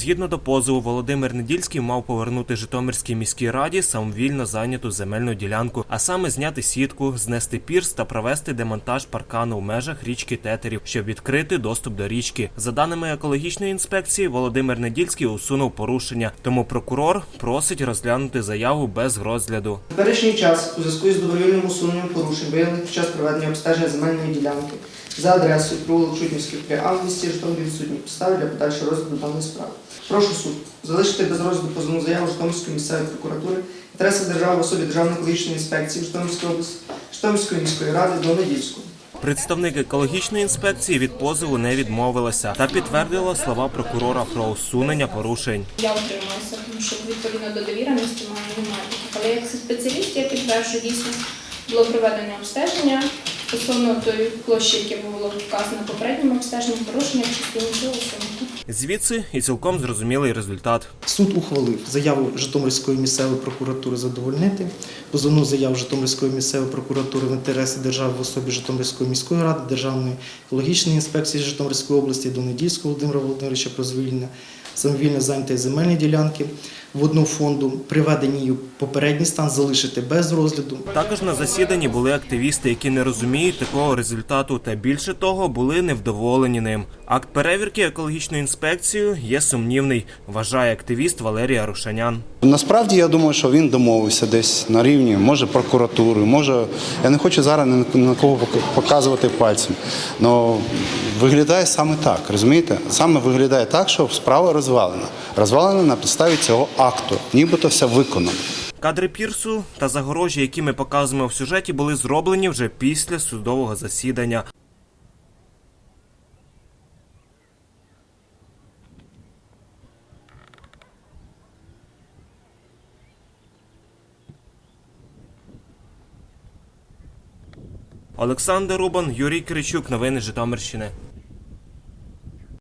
Згідно до позову, Володимир Недільський мав повернути Житомирській міській раді самовільно зайняту земельну ділянку, а саме зняти сітку, знести пірс та провести демонтаж паркану в межах річки Тетерів, щоб відкрити доступ до річки. За даними екологічної інспекції, Володимир Недільський усунув порушення, тому прокурор просить розглянути заяву без розгляду. Теперішній час у зв'язку з добровільним усуненням порушень, виявлених під час проведення обстеження земельної ділянки за адресою провулок Чуднівський 3А в місті Житомир відсутні підстави для подальшого розгляду даної справи. Прошу суд залишити без розгляду позовну заяву Житомирської місцевої прокуратури, інтереси держави в особі Державної екологічної інспекції Житомирської області, Житомирської міської ради до Недільського. Представник екологічної інспекції від позову не відмовилася та підтвердила слова прокурора про усунення порушень. Я утримуюся, тому що відповідно до довіреності маю немає. Але як спеціаліст я підтверджую, дійсно було проведено обстеження стосовно тої площі, яка було вказано попереднім обстеженням, порушення в частині. Звідси і цілком зрозумілий результат. Суд ухвалив заяву Житомирської місцевої прокуратури задовольнити, позовну заяву Житомирської місцевої прокуратури в інтереси держави в особі Житомирської міської ради, Державної екологічної інспекції Житомирської області до Недільського Володимира Володимировича про звільнення самовільно зайнятої земельні ділянки водного фонду, приведення її попередній стан залишити без розгляду. Також на засіданні були активісти, які не розуміють такого результату, та більше того, були невдоволені ним. Акт перевірки екологічною інспекцією є сумнівний, вважає активіст Валерій Арушанян. Насправді я думаю, що він домовився десь на рівні, може прокуратури, може. Я не хочу зараз на кого пок- показувати пальцем. але виглядає саме так, розумієте? Саме виглядає так, що справа розвалена. Розвалена на підставі цього акту, нібито все виконано. Кадри пірсу та загорожі, які ми показуємо в сюжеті, були зроблені вже після судового засідання. Олександр Рубан, Юрій Киричук, новини Житомирщини.